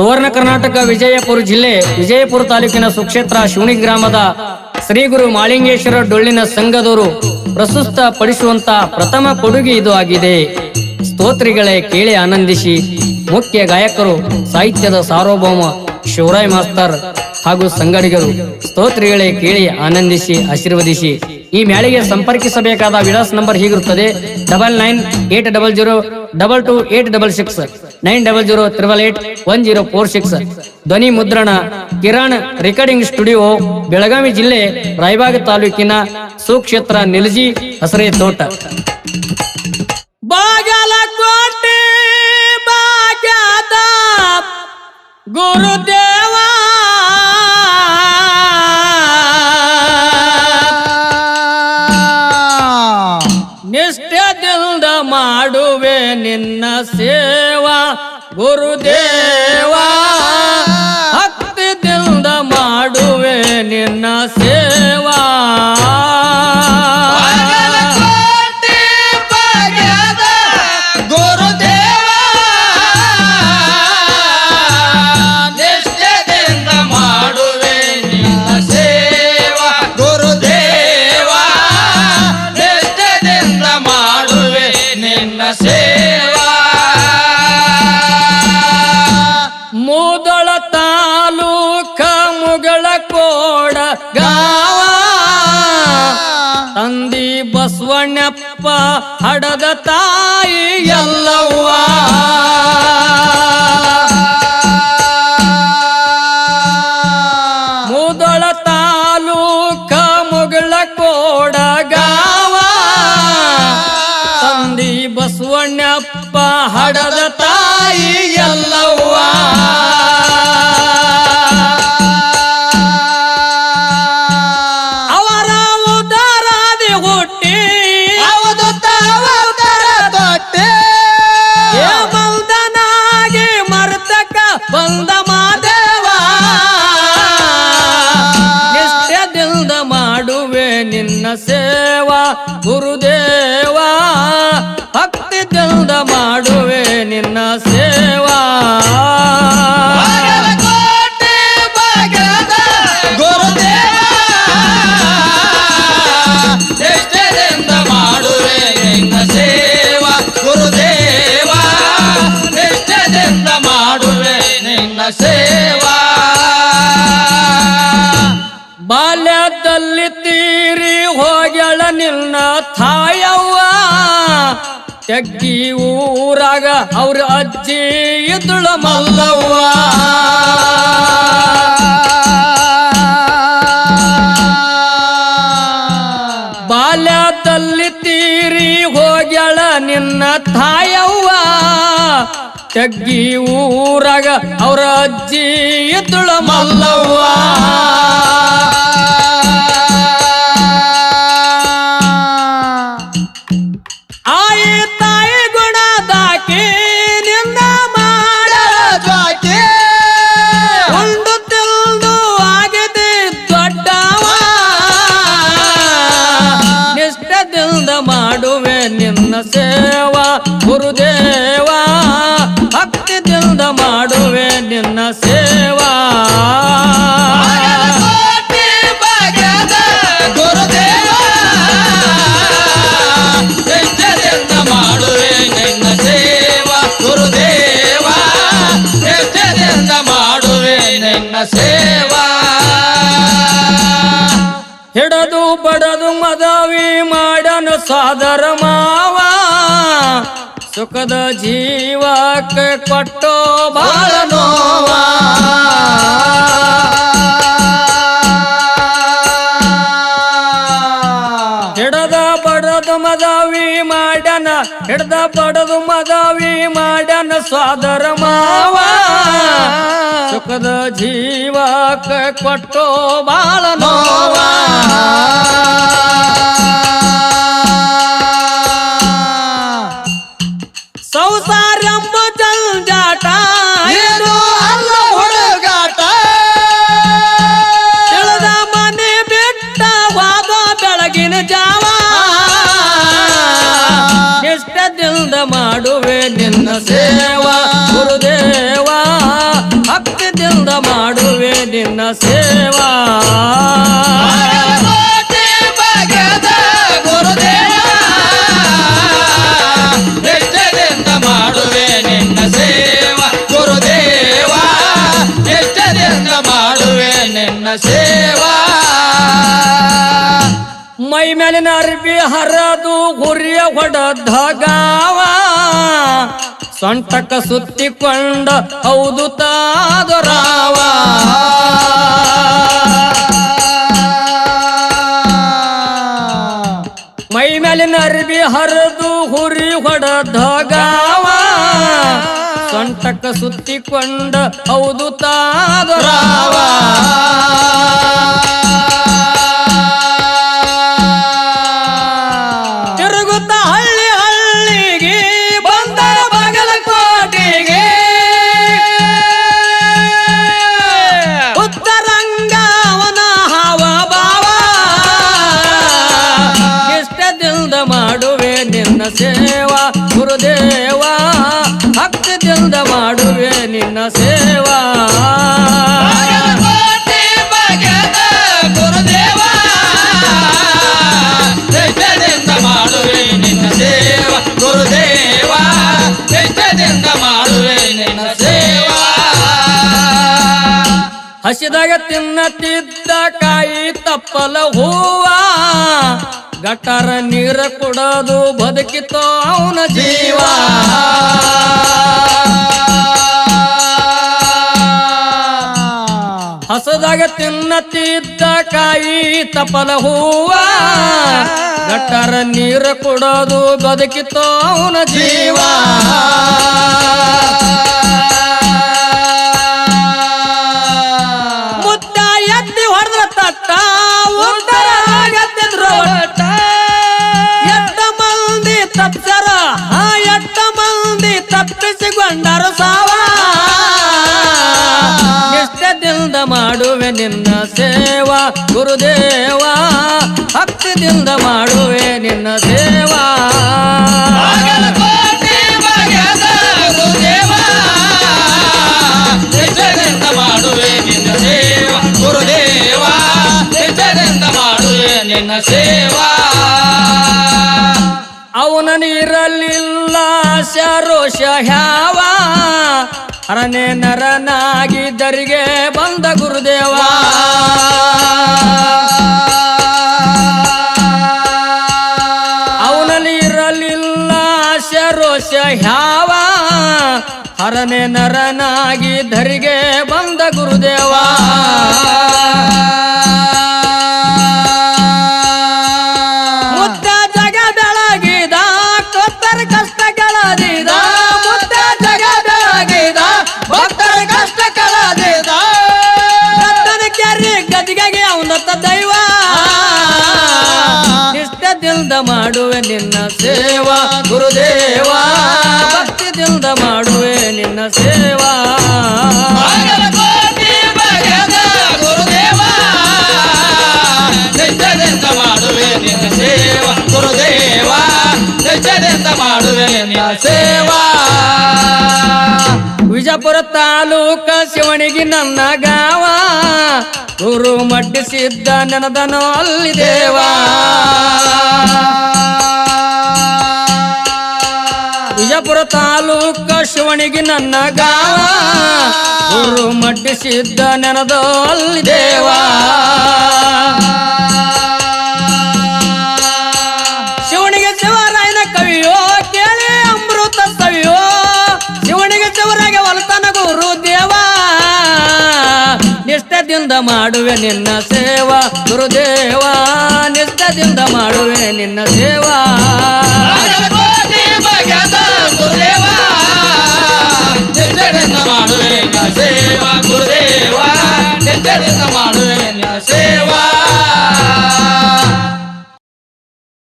ಸುವರ್ಣ ಕರ್ನಾಟಕ ವಿಜಯಪುರ ಜಿಲ್ಲೆ ವಿಜಯಪುರ ತಾಲೂಕಿನ ಸುಕ್ಷೇತ್ರ ಶಿವಣಿ ಗ್ರಾಮದ ಶ್ರೀ ಗುರು ಮಾಳಿಂಗೇಶ್ವರ ಡೊಳ್ಳಿನ ಸಂಘದವರು ಪ್ರಸ್ತುತ ಪಡಿಸುವಂತ ಪ್ರಥಮ ಕೊಡುಗೆ ಇದು ಆಗಿದೆ. ಸ್ತೋತ್ರಿಗಳೇ ಕೇಳಿ ಆನಂದಿಸಿ. ಮುಖ್ಯ ಗಾಯಕರು, ಸಾಹಿತ್ಯದ ಸಾರ್ವಭೌಮ, ಶಿವರಾಯ್ ಮಾಸ್ತರ್ ಹಾಗೂ ಸಂಗಡಿಗರು, ಸ್ತೋತ್ರಿಗಳೇ ಕೇಳಿ ಆನಂದಿಸಿ, ಆಶೀರ್ವದಿಸಿ. ಈ ಮ್ಯಾಳಿಗೆ ಸಂಪರ್ಕಿಸಬೇಕಾದ ವಿಳಾಸ ನಂಬರ್ ಹೀಗಿರುತ್ತದೆ. Double nine eight double zero double two eight double six. Nine double zero triple eight one zero four six. ಧ್ವನಿ ಮುದ್ರಣ, ಕಿರಣ್ ರೆಕಾರ್ಡಿಂಗ್ ಸ್ಟುಡಿಯೋ, ಬೆಳಗಾವಿ ಜಿಲ್ಲೆ, ರಾಯಬಾಗ ತಾಲೂಕಿನ ಸುಕ್ಷೇತ್ರ ನಿಲಜಿ ಹಸರೆ ತೋಟ ಗುರುದೇವ ನಿಷ್ಠದಿಂದ ಮಾಡುವೆ ನಿನ್ನ ಸೇವಾ. ಗುರುದೇವ ಭಕ್ತಿದಿಂದ ಮಾಡುವೆ ನಿನ್ನ ಸೇವಾ. ಬಸವಣ್ಣಪ್ಪ ಹಡದ ತಾಯಿ ಎಲ್ಲವ್ವ. ಮೂದಳ ತಾಲೂಕ ಮುಗಳ ಕೋಡಗಾವ ತಂದಿ ಬಸವಣ್ಣಪ್ಪ ಗುರುದೇವ ಭಕ್ತಿದಿಂದ ಮಾಡುವೆ ನಿನ್ನ ನಿನ್ನ ತಾಯವ್ವ, ತೆಗ್ಗಿ ಊರಾಗ ಅವ್ರ ಅಜ್ಜಿ ಇದ್ಳ ಮಲ್ಲವ್ವ. ಬಾಲ್ಯದಲ್ಲಿ ತೀರಿ ಹೋಗ್ಯಾಳ ನಿನ್ನ ತಾಯವ್ವ. ತೆಗ್ಗಿ ಊರಾಗ ಅವ್ರ ಅಜ್ಜಿ ಇದ್ಳ ಮಲ್ಲವ್ವ. ಮಾಡುವೆ ನಿನ್ನ ಸೇವಾ ಗುರುದೇವ. ಭಕ್ತಿದಿಂದ ಮಾಡುವೆ ನಿನ್ನ ಸೇವಾ. ಸುಖದ ಜೀವಕ್ಕೆ ಕೊಟ್ಟೋ ಬಾಳ ನೋವಾ. ಹಿಡದ ಬಡದು ಮದವಿ ಮಾಡನ ಹಿಡ್ದ ಬಡದು ಮದವಿ ಮಾಡನ ಸ್ವಾದರ ಮಾವ. ಸುಖದ ಜೀವಕ್ಕೆ ಕೊಟ್ಟೋ ಬಾಳ ಮಾಡುವೆ ನಿನ್ನ ಸೇವಾ. ಗುರುದೇವ ಭಕ್ತಿಯಿಂದ ಮಾಡುವೆ ನಿನ್ನ ಸೇವಾ. ಮೇಲಿನ ಅರ್ಬಿ ಹರದು ಗುರಿಯ ಹೊಡೆದ ಸೊಂಟಕ ಸುತ್ತಿಕೊಂಡ ಹೌದು ತಾದೊರಾವ. ಮೈ ಮೇಲಿನ ಅರ್ಬಿ ಹರದು ಹುರಿ ಹೊಡೆದ ಸೊಂಟಕ ಸುತ್ತಿಕೊಂಡ ಹೌದು ತಾದರಾವ. ಗುರುದೇವ ಭಕ್ತಿದಿಂದ ಮಾಡುವೆ ನಿನ್ನ ಸೇವಾ. ಕೋಟಿ ಬಗೆದ ಮಾಡುವೆ ನಿನ್ನ ಸೇವಾ. ಗುರುದೇವ ನಿಷ್ಠದಿಂದ ಮಾಡುವೆ ನಿನ್ನ ಸೇವಾ. ಹಸಿದಾಗ ತಿನ್ನತಿದ್ದ ಕಾಯಿ ತಪ್ಪಲ ಹೂವ. ಗಟಾರ ನೀರ ಕೊಡೋದು ಬದುಕಿತೋ ಅವನ ಜೀವ. ಹಸದಾಗ ತಿನ್ನತಿದ್ದ ಕಾಯಿ ತಪಲ ಹೂವ. ಗಟಾರ ನೀರ ಕೊಡೋದು ಬದುಕಿತೋ ಅವನ ಜೀವ. ಮುದ್ದ ಎತ್ತಿ ಹೊಡೆದ್ರ ತಟ್ಟ ಉತ್ತರ ಎತ್ತಿದ್ರು ತಪ್ಸರ ಆ ಎಟ್ಟ ಮಂದಿ ತಪ್ಪಿಸಿಕೊಂಡರು ಸಾವ? ಇಷ್ಟದಿಂದ ಮಾಡುವೆ ನಿನ್ನ ಸೇವಾ, ಗುರುದೇವ. ಭಕ್ತಿದಿಂದ ಮಾಡುವೆ ನಿನ್ನ ಸೇವಾ. ಮಾಡುವೆ ನಿನ್ನ ಶರೋಷ ಹ್ಯಾವ? ಅರನೆ ನರನಾಗಿ ದರಿಗೆ ಬಂದ ಗುರುದೇವ. ಅವನಲ್ಲಿ ಇರಲಿಲ್ಲ ಶರೋಷ ಹ್ಯಾವ? ಹರನೇ ನರನಾಗಿ ಧರಿಗೆ ಮಾಡುವೆ ನಿನ್ನ ಸೇವಾ ಗುರುದೇವಾ. ಭಕ್ತಿದಿಂದ ಮಾಡುವೆ ನಿನ್ನ ಸೇವಾ. ಸೇವಾ ವಿಜಯಪುರ ತಾಲೂಕ ಶಿವಣಿಗೆ ನನ್ನ ಗಾವ. ಗುರು ಮಡ್ಡಿಸಿದ್ದ ನೆನದನೋ ಅಲ್ಲಿ ದೇವಾ. ವಿಜಯಪುರ ತಾಲೂಕ ಶಿವಣಿಗೆ ನನ್ನ ಗಾವ ಗುರು ಮಟ್ಟಿಸಿದ್ದ ನೆನದೋ ಅಲ್ಲಿ ದೇವಾ. ಶಿವಣಿಗೆ ಶಿವರಾಯನ ಕವಿಯೋ ಕೇಳಿ ಅಮೃತ ಕವಿಯೋ ಶಿವಣಿಗೆ ಶಿವರಾಗೆ ಒಲತನ ಗುರು ದೇವ. ನಿಷ್ಠದಿಂದ ಮಾಡುವೆ ನಿನ್ನ ಸೇವಾ ಗುರುದೇವಾ. ನಿಷ್ಠದಿಂದ ಮಾಡುವೆ ನಿನ್ನ ಸೇವಾ. செலுத்த மாடு.